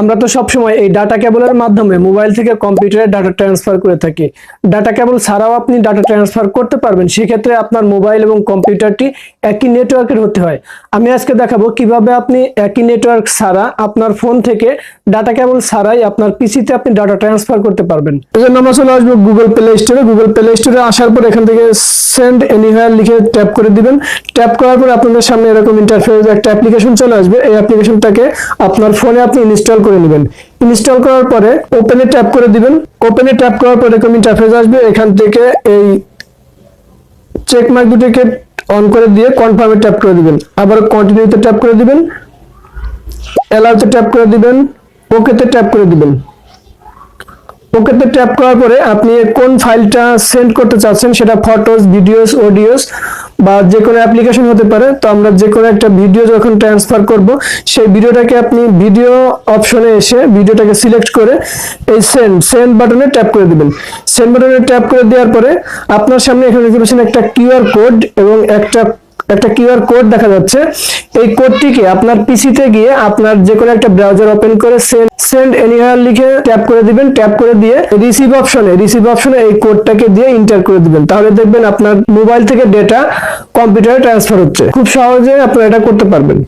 আমরা তো সবসময় এই ডাটা কেবলের মাধ্যমে মোবাইল থেকে কম্পিউটারে ডাটা ট্রান্সফার করে থাকি। ডাটা কেবল ছাড়াও আপনি ডাটা ট্রান্সফার করতে পারবেন। সেক্ষেত্রে আপনার মোবাইল এবং কম্পিউটারটি একই নেটওয়ার্কের হতে হয়। আমি আজকে দেখাবো কীভাবে আপনি একই নেটওয়ার্ক ছাড়া আপনার ফোন থেকে ডাটা কেবল ছাড়াই আপনার পিসিতে আপনি ডাটা ট্রান্সফার করতে পারবেন। এই জন্য আমরা চলে আসব গুগল প্লে স্টোরে গুগল প্লে স্টোরে আসার পর এখান থেকে সেন্ড এনিহার লিখে ট্যাপ করে দিবেন। ট্যাপ করার পর আপনাদের সামনে এরকম ইন্টারফেস একটা অ্যাপ্লিকেশন চলে আসবে। এই অ্যাপ্লিকেশনটাকে আপনার ফোনে আপনি ইনস্টল করে নেবেন। ইনস্টল করার পরে ওপেনে ট্যাপ করে দিবেন। ওপেনে ট্যাপ করার পর এরকম ইন্টারফেস আসবে। এখান থেকে এই চেক মার্ক দুটোকে অন করে দিয়ে কনফার্মে ট্যাপ করে দিবেন। আবার কন্টিনিউতে ট্যাপ করে দিবেন। অ্যালাউতে ট্যাপ করে দিবেন। ওকেতে ট্যাপ করে দিবেন। ওকেতে ট্যাপ করার পরে আপনি কোন ফাইলটা সেন্ড করতে চাচ্ছেন সেটা ফটোস, ভিডিওস, অডিওস বা যে কোনো অ্যাপ্লিকেশন হতে পারে। তো আমরা যে কোনো একটা ভিডিও যখন ট্রান্সফার করব, সেই ভিডিওটাকে আপনি ভিডিও অপশনে এসে ভিডিওটাকে সিলেক্ট করে এই সেন্ড সেন্ড বাটনে ট্যাপ করে দিবেন। সেন্ড বাটনে ট্যাপ করে দেওয়ার পরে আপনার সামনে এখানে পাচ্ছেন একটা কিউআর কোড এবং একটা একটা কিউআর কোড দেখা যাচ্ছে। এই কোডটিকে আপনার পিসিতে গিয়ে আপনার যে কোনো একটা ব্রাউজার ওপেন করে সেন্ড সেন্ড এনিহার লিখে ট্যাপ করে দিবেন। ট্যাপ করে দিয়ে রিসিভ অপশনে রিসিভ অপশনে এই কোডটাকে দিয়ে ইন্টার করে দিবেন। তাহলে দেখবেন আপনার মোবাইল থেকে ডেটা কম্পিউটারে ট্রান্সফার হচ্ছে। খুব সহজে আপনারা এটা করতে পারবেন।